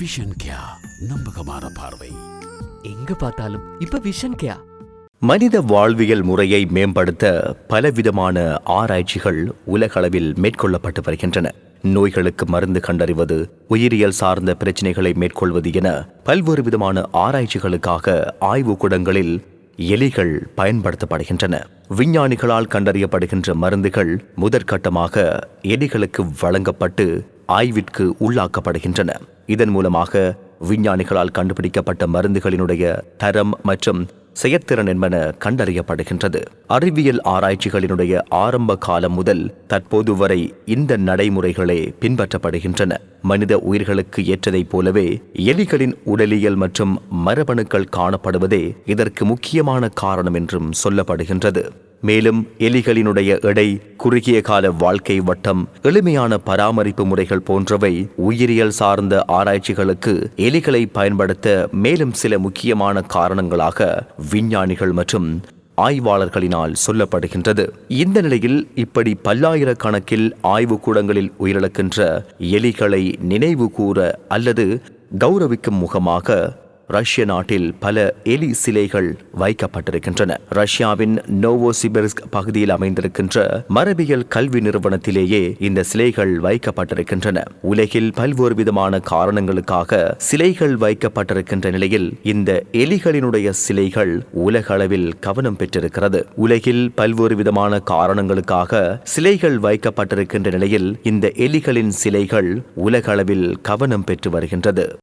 Vision கியா நம்பகமான பார்வை. எங்க பார்த்தாலும் இப்ப விஷன் கேயா மனித வாழ்வியல் முறையை மேம்படுத்த பலவிதமான ஆராய்ச்சிகள் உலகளவில் மேற்கொள்ளப்பட்டு வருகின்றன. நோய்களுக்கு மருந்து கண்டறிவது உயிரியல் சார்ந்த பிரச்சினைகளை மேற்கொள்வது என பல்வேறு விதமான ஆராய்ச்சிகளுக்காக ஆய்வுக்கூடங்களில் எலிகள் பயன்படுத்தப்படுகின்றன. விஞ்ஞானிகளால் கண்டறியப்படுகின்ற மருந்துகள் முதற்கட்டமாக எலிகளுக்கு வழங்கப்பட்டு ஆய்விற்கு உள்ளாக்கப்படுகின்றன. இதன் மூலமாக விஞ்ஞானிகளால் கண்டுபிடிக்கப்பட்ட மருந்துகளினுடைய தரம் மற்றும் செயற்திறன் என்பன கண்டறியப்படுகின்றது. அறிவியல் ஆராய்ச்சிகளினுடைய ஆரம்ப காலம் முதல் தற்போது வரை இந்த நடைமுறைகளே பின்பற்றப்படுகின்றன. மனித உயிர்களுக்கு ஏற்றதைப் போலவே எலிகளின் உடலியல் மற்றும் மரபணுக்கள் காணப்படுவதே இதற்கு முக்கியமான காரணம் என்றும் சொல்லப்படுகின்றது. மேலும் எலிகளினுடைய எடை குறுகிய கால வாழ்க்கை வட்டம் எளிமையான பராமரிப்பு முறைகள் போன்றவை உயிரியல் சார்ந்த ஆராய்ச்சிகளுக்கு எலிகளை பயன்படுத்த மேலும் சில முக்கியமான காரணங்களாக விஞ்ஞானிகள் மற்றும் ஆய்வாளர்களினால் சொல்லப்படுகின்றது. இந்த நிலையில் இப்படி பல்லாயிரக்கணக்கில் ஆய்வுக்கூடங்களில் உயிரிழக்கின்ற எலிகளை நினைவு கூற அல்லது கௌரவிக்கும் முகமாக ரஷ்ய நாட்டில் பல எலி சிலைகள் வைக்கப்பட்டிருக்கின்றன. ரஷ்யாவின் நோவோசிபெர்ஸ்க் பகுதியில் அமைந்திருக்கின்ற மரபியல் கல்வி நிறுவனத்திலேயே இந்த சிலைகள் வைக்கப்பட்டிருக்கின்றன. உலகில் பல்வேறு விதமான காரணங்களுக்காக சிலைகள் வைக்கப்பட்டிருக்கின்ற நிலையில் இந்த எலிகளினுடைய சிலைகள் உலக அளவில் கவனம் பெற்றிருக்கிறது. உலகில் பல்வேறு விதமான காரணங்களுக்காக சிலைகள் வைக்கப்பட்டிருக்கின்ற நிலையில் இந்த எலிகளின் சிலைகள் உலக அளவில் கவனம் பெற்று வருகின்றது.